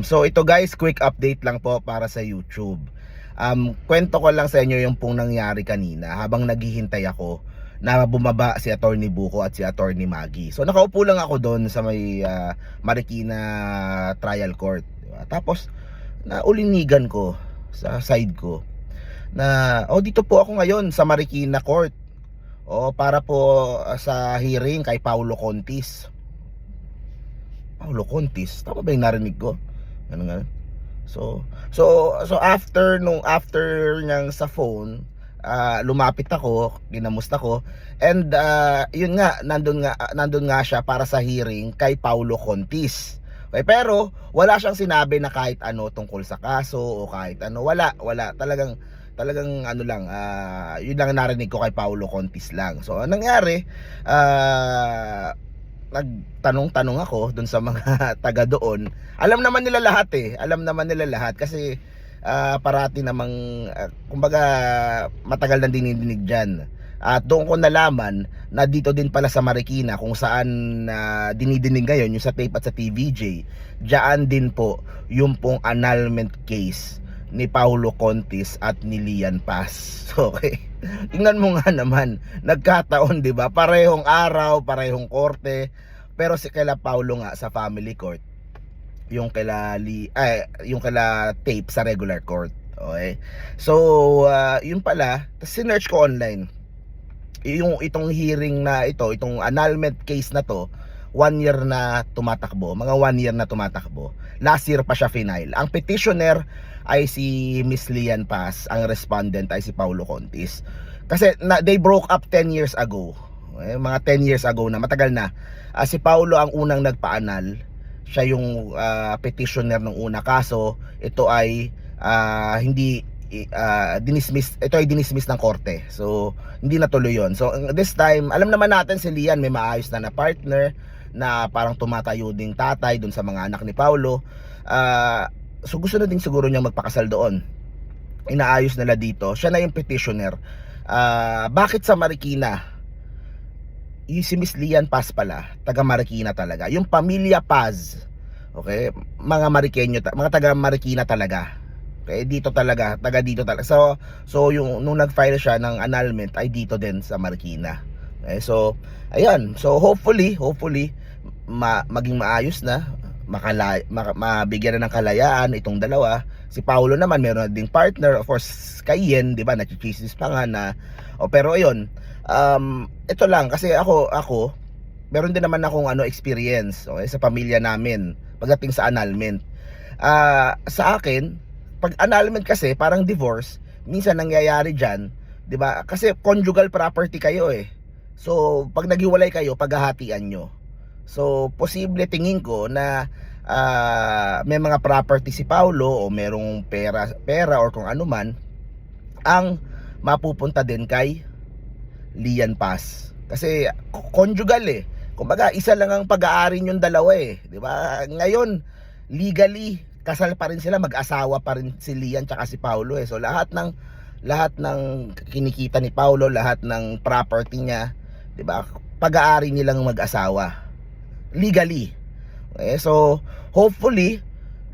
So ito guys, quick update lang po para sa YouTube. Um, kwento ko lang sa inyo yung pong nangyari kanina habang naghihintay ako na bumaba si Attorney Buko at si Attorney Maggie. So nakaupo lang ako doon sa may ah, Marikina Trial Court. Tapos naulinigan ko sa side ko na oh dito po ako ngayon sa Marikina Court. O para po sa hearing kay Paulo Contis. Paulo Contis, tama ba yung narinig ko? Ano nga? So, so, so after nung after niyang sa phone, ah, lumapit ako, ginamusta ko, and ah, yun nga, nandun nga, ah, nandun nga siya para sa hearing kay Paulo Contis. Okay, pero wala siyang sinabi na kahit ano tungkol sa kaso o kahit ano, wala, wala. Talagang talagang ano lang, ah, yun lang ang narinig ko kay Paulo Contis lang. So, anong nangyari, ah, nagtanong-tanong ako dun sa mga taga doon. Alam naman nila lahat eh. Alam naman nila lahat kasi ah, parati namang ah, kumbaga matagal na dinidinig diyan. At doon ko nalaman na dito din pala sa Marikina kung saan na dinidinig ngayon yung sa tape at sa TVJ. Diyan din po yung pong annulment case ni Paulo Contis at ni Lian Paz. Okay. Tingnan mo nga naman, nagkataon 'di ba? Parehong araw, parehong korte, pero si kaila Paulo nga sa family court, yung kaila Li, ay, yung kaila tape sa regular court. Okay? So, ah, yun pala, sinearch ko online. Yung itong hearing na ito, itong annulment case na to, one year na tumatakbo, mga one year na tumatakbo. Last year pa siya final. Ang petitioner ay si Miss Lian Paz, ang respondent ay si Paulo Contis. Kasi na, they broke up 10 years ago. Eh, mga 10 years ago na, matagal na. Ah, si Paulo ang unang nagpaanal. Siya yung ah, petitioner ng una kaso. Ito ay ah, hindi uh, dinismiss ito ay dinismiss ng korte. So hindi natuloy 'yon. So this time, alam naman natin si Lian may maayos na na partner na parang tumatayo ding tatay dun sa mga anak ni Paulo. Ah, so gusto na din siguro niya magpakasal doon. Inaayos nila dito. Siya na yung petitioner. Ah, bakit sa Marikina? Yung si Miss Lian Paz pala, taga Marikina talaga. Yung pamilya Paz, okay, mga Marikenyo, mga taga Marikina talaga. Okay, dito talaga, taga dito talaga. So, so yung nung nag-file siya ng annulment ay dito din sa Marikina. Okay, so ayan, so hopefully, hopefully ma maging maayos na, makala ma- mabigyan na ng kalayaan itong dalawa. Si Paulo naman meron na ding partner, of course, kay Yen, 'di ba? Nachichisis pa nga na. O pero ayun, um ito lang kasi ako ako meron din naman akong ano experience okay, sa pamilya namin pagdating sa annulment. Ah, sa akin, pag annulment kasi parang divorce, minsan nangyayari diyan, 'di ba? Kasi conjugal property kayo eh. So, pag naghiwalay kayo, paghahatian nyo. So, posible tingin ko na ah, may mga property si Paulo o merong pera, pera or kung ano man ang mapupunta din kay Lian Paz. Kasi conjugal eh. Kumbaga, isa lang ang pag-aari yung dalawa eh. 'Di ba? Ngayon, legally kasal pa rin sila, mag-asawa pa rin si Lian tsaka si Paulo eh. So lahat ng lahat ng kinikita ni Paulo, lahat ng property niya, 'di ba? Pag-aari nilang mag-asawa. Legally. Okay, so hopefully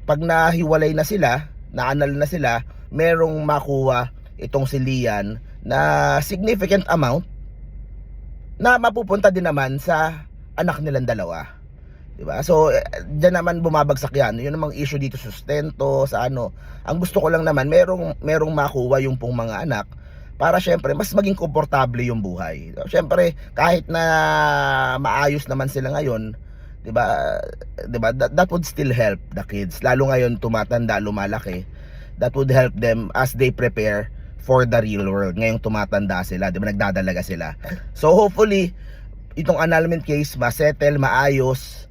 pag nahiwalay na sila, naanal na sila, merong makuha itong si Lian na significant amount na mapupunta din naman sa anak nilang dalawa. 'Di ba? So eh, diyan naman bumabagsak 'yan. 'Yun namang issue dito sustento sa ano. Ang gusto ko lang naman merong merong makuha yung pong mga anak para syempre mas maging komportable yung buhay. Syempre kahit na maayos naman sila ngayon, 'di ba? 'Di ba? That, that would still help the kids. Lalo ngayon tumatanda, lumalaki. That would help them as they prepare for the real world. Ngayong tumatanda sila, 'di ba? Nagdadalaga sila. So hopefully itong annulment case ma-settle, maayos,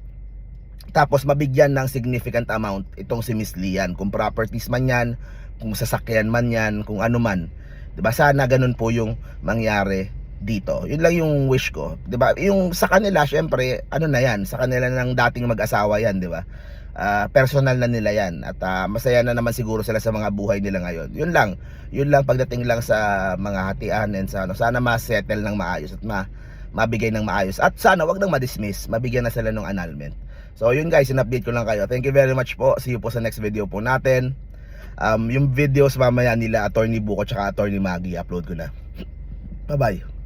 tapos mabigyan ng significant amount itong si Miss Lian. Kung properties man yan, kung sasakyan man yan, kung ano man. 'Di ba? Sana ganun po yung mangyari dito. Yun lang yung wish ko. 'Di ba? Yung sa kanila, syempre, ano na yan, sa kanila ng dating mag-asawa yan, 'di ba? Ah, personal na nila yan at ah, masaya na naman siguro sila sa mga buhay nila ngayon. Yun lang. Yun lang pagdating lang sa mga hatian and sa ano, sana ma-settle ng maayos at ma mabigay ng maayos. At sana wag nang ma-dismiss, mabigyan na sila ng annulment. So yun guys, in-update ko lang kayo. Thank you very much po. See you po sa next video po natin. Um, yung videos mamaya nila Attorney Buko tsaka Attorney Maggie, upload ko na. Bye-bye.